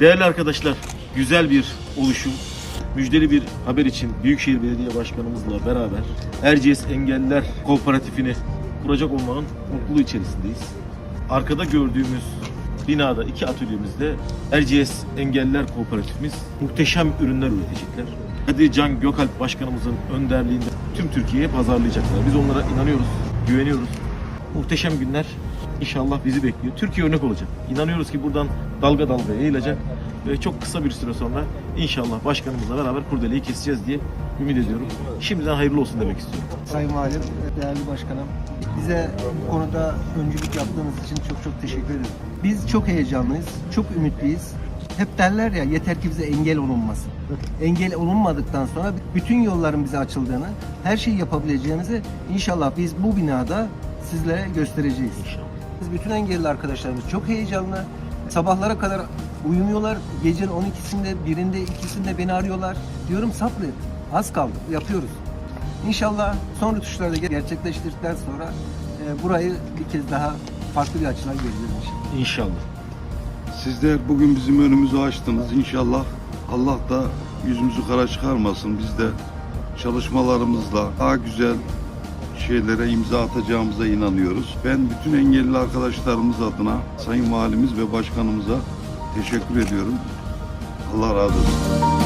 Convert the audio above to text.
Değerli arkadaşlar, güzel bir oluşum, müjdeli bir haber için Büyükşehir Belediye Başkanımızla beraber Erciyes Engelliler Kooperatifini kuracak olmanın mutluluğu içerisindeyiz. Arkada gördüğümüz binada iki atölyemizde Erciyes Engelliler Kooperatifimiz muhteşem ürünler üretecekler. Kadir Can Gökalp Başkanımızın önderliğinde tüm Türkiye'ye pazarlayacaklar. Biz onlara inanıyoruz, güveniyoruz. Muhteşem günler inşallah bizi bekliyor. Türkiye örnek olacak. İnanıyoruz ki buradan dalga dalga yayılacak ve çok kısa bir süre sonra inşallah başkanımızla beraber kurdeleyi keseceğiz diye ümit ediyorum. Şimdiden hayırlı olsun demek istiyorum. Sayın Valim, değerli başkanım, bize bu konuda öncülük yaptığınız için çok çok teşekkür ederim. Biz çok heyecanlıyız, çok ümitliyiz. Hep derler ya yeter ki bize engel olunmasın. Engel olunmadıktan sonra bütün yolların bize açıldığını, her şeyi yapabileceğimizi inşallah biz bu binada sizlere göstereceğiz. Biz bütün engelli arkadaşlarımız çok heyecanlı. Sabahlara kadar uyumuyorlar. Gecenin 12'sinde, birinde, ikisinde beni arıyorlar. Diyorum sabret. Az kaldı. Yapıyoruz. İnşallah son rütuşlarda gerçekleştirdikten sonra e, burayı bir kez daha farklı bir açıdan göreceğiz inşallah. İnşallah. Sizler bugün bizim önümüzü açtınız. İnşallah Allah da yüzümüzü kara çıkarmasın. Biz de çalışmalarımızla daha güzel şeylere imza atacağımıza inanıyoruz. Ben bütün engelli arkadaşlarımız adına Sayın Valimiz ve Başkanımıza teşekkür ediyorum. Allah razı olsun.